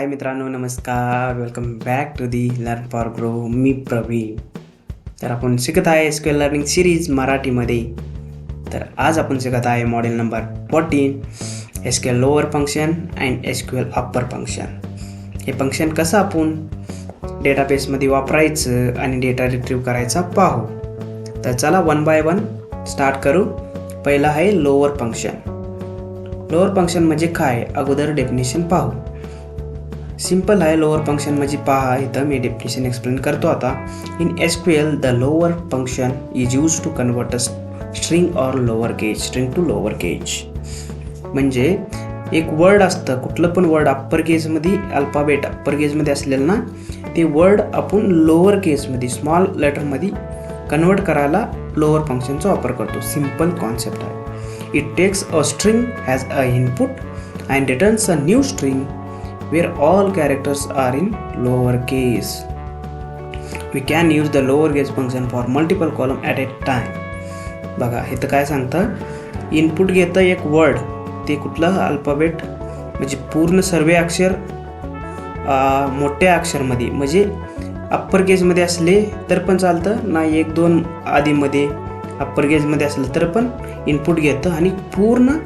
हाय मित्रांनो नमस्कार. Welcome back to the learn for grow मी प्रवीण. तर आपण शिकत आहे एस क्यू लर्निंग सिरीज मराठीमध्ये. तर आज आपण शिकत आहे model number fourteen S Q L lower function and S Q L upper function हे फंक्शन कसं आपण डेटाबेसमध्ये वापरायचं आणि डेटा रिट्रीव्ह करायचा पाहू. तर चला वन बाय वन स्टार्ट करू. पहिलं आहे लोअर फंक्शन लोअर फंक्शन म्हणजे काय? अगोदर डेफिनेशन पाहू. सिंपल आहे लोअर फंक्शन म्हणजे पहा इथं मी डेफिनेशन एक्सप्लेन करतो आता. In S Q L the lower function is use to convert a string or lower case string to lower case म्हणजे एक वर्ड असतं कुठलं पण वर्ड अप्पर केजमध्ये अल्फाबेट अप्पर केजमध्ये असलेलं ना ते वर्ड आपण लोअर केजमध्ये स्मॉल लेटरमध्ये कन्वर्ट करायला लोअर फंक्शनचा वापर करतो. सिंपल कॉन्सेप्ट आहे. It takes a string has a input and returns a new string where all characters are in lowercase. We can use the lowercase function for multiple column at a time. बघा इथं काय सांगतं? Input घेतं एक word ते कुठलं? Alphabet म्हणजे पूर्ण सर्वे अक्षर मोठ्या अक्षरमध्ये. म्हणजे अप्पर केजमध्ये असले तर पण चालतं ना एक दोन आधीमध्ये अप्पर केजमध्ये असलं तर पण इनपुट घेतं. आणि पूर्ण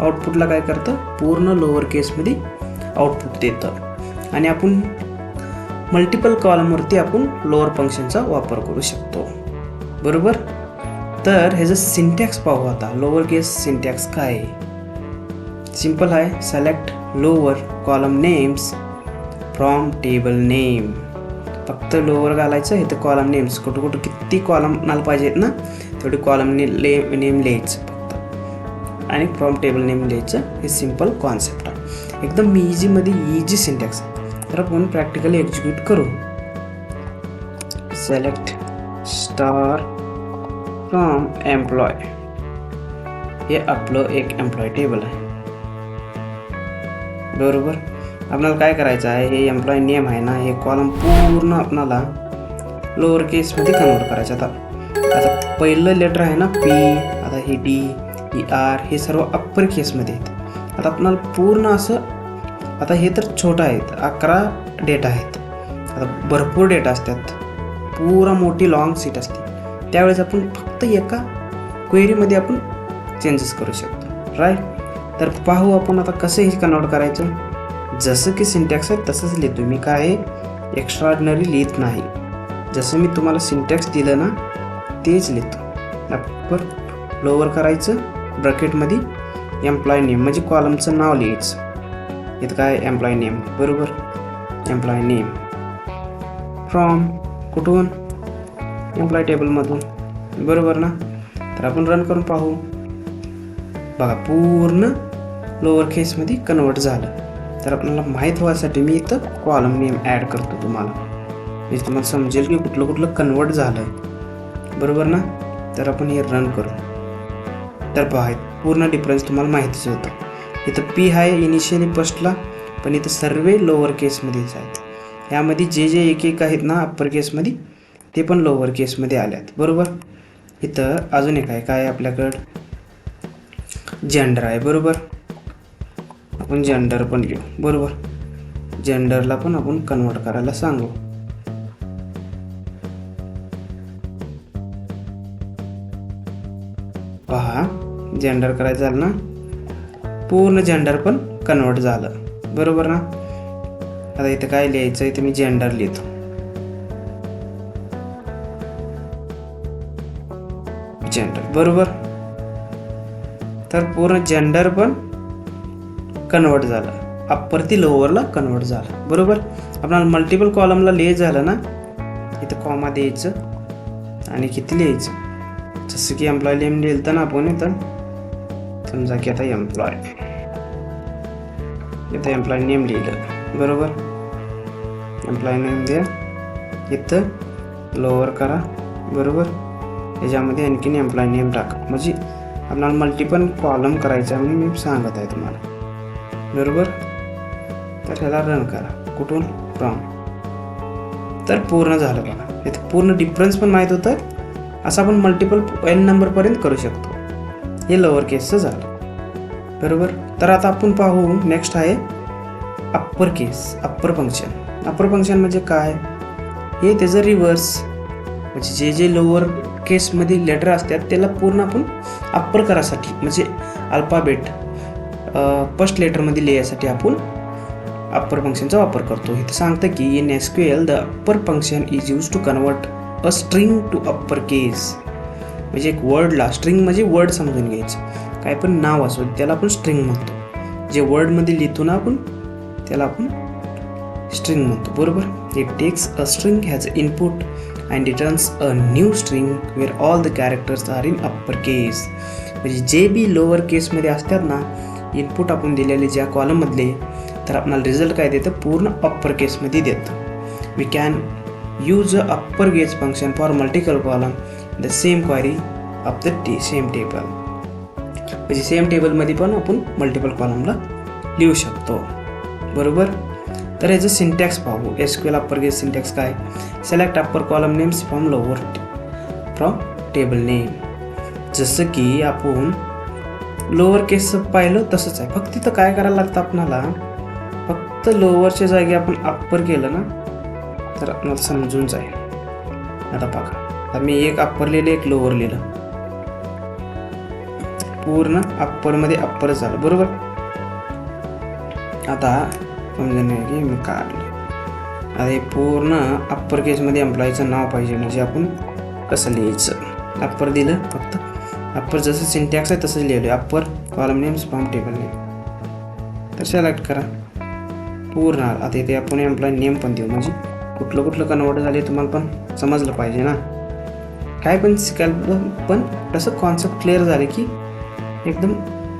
आउटपुटला काय करतं? पूर्ण लोअर केसमध्ये आउटपुट देतं. आणि आपण मल्टिपल कॉलमवरती आपण लोअर फंक्शनचा वापर करू शकतो. बरोबर? तर ह्याचं सिंटॅक्स पाहू आता. लोअर केस सिंटॅक्स काय आहे? सिंपल आहे. Select lower column names from table name फक्त लोअर घालायचं हे तर कॉलम नेम्स कुठं कुठं किती कॉलम नाल पाहिजेत ना? तेवढे कॉलम ने ले नेम लिहायचं फक्त. आणि फ्रॉम टेबल नेम लिहायचं. हे सिंपल कॉन्सेप्ट एकदम इझीमध्ये इझी सिंटॅक्स तर आपण प्रॅक्टिकली एक्झिक्यूट करू. सेलेक्ट स्टार फ्रॉम एम्प्लॉय हे आपलं एक एम्प्लॉय टेबल आहे. बरोबर? आपल्याला काय करायचं आहे? हे एम्प्लॉय नेम आहे ना हे कॉलम पूर्ण आपणाला लोअर केसमध्ये कन्वर्ट करायचं आता आता पहिलं लेटर आहे ना पी आता ही डी ई आर हे सर्व अप्पर केसमध्ये आहेत. आता आपणाला पूर्ण असं आता हे तर छोटं आहेत अकरा डेटा आहेत. आता भरपूर डेटा असतात. पुरा मोठी लॉंग सीट असते. त्यावेळेस आपण फक्त एका क्वेरीमध्ये आपण चेंजेस करू शकतो. राईट तर पाहू आपण आता कसं हे कन्वर्ट करायचं. जसं की सिंटॅक्स आहे तसंच लिहितो. मी काय एक्स्ट्राऑर्डनरी लिहित नाही. जसं मी तुम्हाला सिंटॅक्स दिलं ना तेच लिहितो. अप्पर लोअर करायचं ब्रॅकेटमध्ये एम्प्लॉय नेम म्हणजे कॉलमचं नाव लिहायचं. इथं काय एम्प्लॉय नेम बरोबर. एम्प्लॉय नेम फ्रॉम कुठून? एम्प्लॉय टेबलमधून बरोबर ना? तर आपण रन करून पाहू. बघा पूर्ण लोअर केसमध्ये कन्वर्ट झालं. तर आपल्याला माहीत व्हायसाठी मी इथं कॉलम नेम ॲड करतो तुम्हाला. म्हणजे तुम्हाला समजेल की कुठलं कुठलं कन्वर्ट झालं आहे बरोबर ना? तर आपण हे रन करू. तर पहा पूर्ण डिफरन्स तुम्हाला माहितीच होतं. इथं पी आहे इनिशियली फर्स्टला पण इथं सर्व लोअर केसमध्येच आहेत. यामध्ये जे जे एक एक आहेत ना अप्पर केसमध्ये ते पण लोअर केसमध्ये आल्यात. बरोबर? इथं अजून एक आहे. काय आहे आपल्याकडं? जेंडर आहे. बरोबर? आपण जेंडर पण घेऊ. बरोबर? जेंडरला पण आपण कन्वर्ट करायला सांगू. जेंडर करायचं झालं ना? पूर्ण जेंडर पण कन्वर्ट झालं. बरोबर ना? आता इथं काय लिहायचं? इथं मी जेंडर लिहितो. जेंडर बरोबर? तर पूर्ण जेंडर पण कन्वर्ट झालं. अप्पर ती लोअरला कन्वर्ट झालं. बरोबर? आपल्याला मल्टिपल कॉलमला लिहायचं झालं ना? इथं कॉमा द्यायचं आणि किती लिहायचं? जसं की एम्प्लॉय नेम लिहिलं ना आपण इथं. समजा की आता एम्प्लॉय इथं एम्प्लॉय नेम लिहिलं बरोबर? एम्प्लॉय नेम द्या इथं लोअर करा बरोबर? याच्यामध्ये आणखीन एम्प्लॉय नेम टाका. म्हणजे आपल्याला मल्टिपल कॉलम करायचा म्हणून मी सांगत आहे तुम्हाला. बरोबर? तर ह्याला रन करा. कुठून? फ्रॉम तर पूर्ण झालं बघा. इथं पूर्ण डिफरन्स पण माहीत होतं. असं आपण मल्टिपल एन नंबरपर्यंत करू शकतो. हे लोअर केसचं झालं. बरोबर? तर आता आपण पाहू नेक्स्ट आहे upper case upper function upper function म्हणजे काय? हे त्याचं रिव्हर्स म्हणजे जे जे लोअर केसमध्ये लेटर असतात त्याला पूर्ण आपण अप्पर करासाठी म्हणजे अल्फाबेट फर्स्ट लेटरमध्ये लिहायसाठी आपण अप्पर फंक्शनचा वापर करतो. हे सांगतं की in S Q L the upper function is use to convert a string to upper case म्हणजे एक वर्डला स्ट्रिंग म्हणजे वर्ड समजून घ्यायचं. काय पण नाव असो त्याला आपण स्ट्रिंग म्हणतो. जे वर्डमध्ये लिहितो ना आपण त्याला आपण स्ट्रिंग म्हणतो. बरोबर? It takes a string has a input and returns a new string where all the characters are in upper case म्हणजे जे बी लोअर केसमध्ये असतात ना इनपुट आपण दिलेले ज्या कॉलममधले तर आपल्याला रिझल्ट काय देतं? पूर्ण अप्पर केसमध्ये देतं. We can use a upper case function for multiple column the same query of the T same table म्हणजे सेम टेबलमध्ये पण आपण मल्टिपल कॉलमला लिहू शकतो. बरोबर? तर याचं सिंटॅक्स पाहू. S Q upper case syntax काय? Select upper column names from lower from table name जसं की आपण लोअर केसचं पाहिलं तसंच आहे. फक्त तिथं काय करायला लागतं आपणाला? फक्त लोअरच्या जागी आपण अप्पर केलं ना तर आपल्याला समजून जाईल. आता बघा. आता मी एक अप्पर लिहिलं एक लोअर लिहिलं पूर्ण अप्परमध्ये अप्परच झालं बरोबर? आता समजून की मी काढलं आता हे पूर्ण अप्पर केसमध्ये एम्प्लॉईचं नाव पाहिजे म्हणजे आपण कसं लिहायचं? अप्पर दिलं फक्त. अप्पर जसं सिंटॅक्स आहे तसंच लिहिलं upper column names form table name तर सिलेक्ट करा. पूर्ण आता इथे आपण एम्प्लॉई नेम पण देऊ. म्हणजे कुठलं कुठलं कन्वर्ट झाले तुम्हाला पण समजलं पाहिजे ना? काय पण शिकायला पण तसं कॉन्सेप्ट क्लिअर झाले की एकदम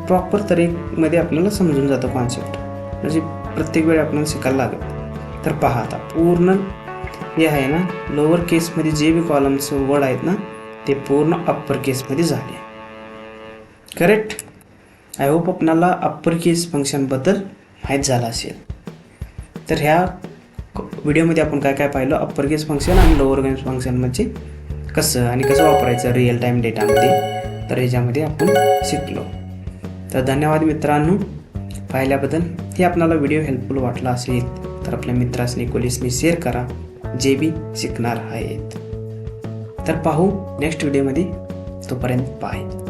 प्रॉपर तरीमध्ये आपल्याला समजून जातं कॉन्सेप्ट म्हणजे प्रत्येक वेळी आपल्याला शिकायला लागत तर पहा आता पूर्ण हे आहे ना लोअर केसमध्ये जे बी कॉलम्स वर्ड आहेत ना ते पूर्ण अप्पर केसमध्ये झाले. करेक्ट आय होप आपणाला अप्पर केस फंक्शनबद्दल माहीत झालं असेल. तर ह्या व्हिडिओमध्ये आपण काय काय पाहिलं? अप्पर केस फंक्शन आणि लोअर केस फंक्शन म्हणजे कसं आणि कसं वापरायचं रिअल टाईम डेटामध्ये तर ह्याच्यामध्ये आपण शिकलो. तर धन्यवाद मित्रांनो. पाहिल्याबद्दल हे आपल्याला व्हिडिओ हेल्पफुल वाटला असेल तर आपल्या मित्रासनी कोलिसनी शेअर करा. जे बी शिकणार आहेत. तर पाहू नेक्स्ट व्हिडिओमध्ये तोपर्यंत बाय